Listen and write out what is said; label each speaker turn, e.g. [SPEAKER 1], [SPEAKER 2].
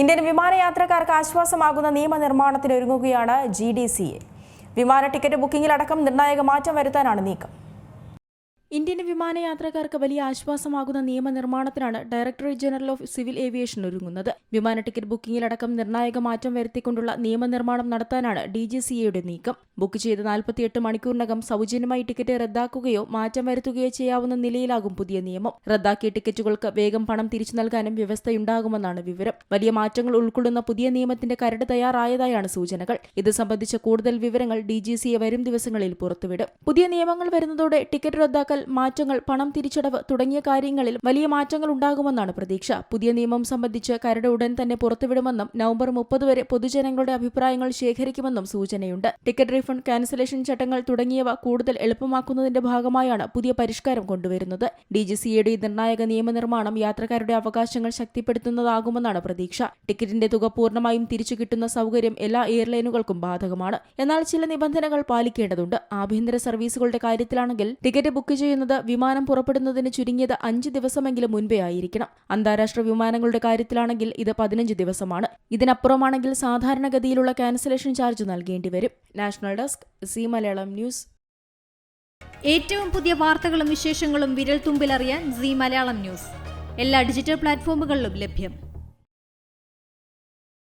[SPEAKER 1] Indian വിമാനയാത്രക്കാർക്ക് ആശ്വാസമാകുന്ന നിയമനിർമ്മാണത്തിനൊരുങ്ങുകയാണ് ജി ഡി സി എ വിമാന ടിക്കറ്റ് ബുക്കിംഗിലടക്കം നിർണായക മാറ്റം വരുത്താനാണ് നീക്കം. ഇന്ത്യൻ വിമാനയാത്രക്കാർക്ക് വലിയ ആശ്വാസമാകുന്ന നിയമനിർമ്മാണത്തിനാണ് directorate general of civil aviation ഒരുങ്ങുന്നത്. വിമാന ടിക്കറ്റ് ബുക്കിംഗിലടക്കം നിർണായക മാറ്റം വരുത്തിക്കൊണ്ടുള്ള നിയമനിർമ്മാണം നടത്താനാണ് ഡി ജി സി എയുടെ നീക്കം. ബുക്ക് ചെയ്ത് നാൽപ്പത്തിയെട്ട് മണിക്കൂറിനകം സൗജന്യമായി ടിക്കറ്റ് റദ്ദാക്കുകയോ മാറ്റം വരുത്തുകയോ ചെയ്യാവുന്ന നിലയിലാകും പുതിയ നിയമം. റദ്ദാക്കിയ ടിക്കറ്റുകൾക്ക് വേഗം പണം തിരിച്ചു നൽകാനും വ്യവസ്ഥയുണ്ടാകുമെന്നാണ് വിവരം. വലിയ മാറ്റങ്ങൾ ഉൾക്കൊള്ളുന്ന പുതിയ നിയമത്തിന്റെ കരട് തയ്യാറായതായാണ് സൂചനകൾ. ഇത് സംബന്ധിച്ച കൂടുതൽ വിവരങ്ങൾ ഡി ജി സി എ വരും ദിവസങ്ങളിൽ പുറത്തുവിടും. പുതിയ നിയമങ്ങൾ വരുന്നതോടെ ടിക്കറ്റ് റദ്ദാക്കൽ മാറ്റങ്ങൾ പണം തിരിച്ചടവ് തുടങ്ങിയ കാര്യങ്ങളിൽ വലിയ മാറ്റങ്ങൾ ഉണ്ടാകുമെന്നാണ് പ്രതീക്ഷ. പുതിയ നിയമം സംബന്ധിച്ച് കരട് ഉടൻ തന്നെ പുറത്തുവിടുമെന്നും നവംബർ മുപ്പത് വരെ പൊതുജനങ്ങളുടെ അഭിപ്രായങ്ങൾ ശേഖരിക്കുമെന്നും സൂചനയുണ്ട്. ടിക്കറ്റ് റീഫണ്ട് ക്യാൻസലേഷൻ ചട്ടങ്ങൾ തുടങ്ങിയവ കൂടുതൽ എളുപ്പമാക്കുന്നതിന്റെ ഭാഗമായാണ് പുതിയ പരിഷ്കാരം കൊണ്ടുവരുന്നത്. ഡി ജി സിയുടെ നിർണായക നിയമനിർമ്മാണം യാത്രക്കാരുടെ അവകാശങ്ങൾ ശക്തിപ്പെടുത്തുന്നതാകുമെന്നാണ് പ്രതീക്ഷ. ടിക്കറ്റിന്റെ തുക പൂർണമായും തിരിച്ചു കിട്ടുന്ന സൗകര്യം എല്ലാ എയർലൈനുകൾക്കും ബാധകമാണ്. എന്നാൽ ചില നിബന്ധനകൾ പാലിക്കേണ്ടതുണ്ട്. ആഭ്യന്തര സർവീസുകളുടെ കാര്യത്തിലാണെങ്കിൽ ടിക്കറ്റ് ബുക്ക് ചെയ്യുന്നത് വിമാനം പുറപ്പെടുന്നതിന് ചുരുങ്ങിയത് അഞ്ച് ദിവസമെങ്കിലും മുൻപേ ആയിരിക്കണം. അന്താരാഷ്ട്ര വിമാനങ്ങളുടെ കാര്യത്തിലാണെങ്കിൽ ഇത് പതിനഞ്ച് ദിവസമാണ്. ഇതിനപ്പുറമാണെങ്കിൽ സാധാരണഗതിയിലുള്ള ക്യാൻസലേഷൻ ചാർജ് നൽകേണ്ടി വരും. National desk C Malayalam news.
[SPEAKER 2] ഏറ്റവും പുതിയ വാർത്തകളും വിശേഷങ്ങളും വിരൽ തുമ്പിലറിയാൻ സി മലയാളം ന്യൂസ്. എല്ലാ ഡിജിറ്റൽ പ്ലാറ്റ്ഫോമുകളിലും ലഭ്യം.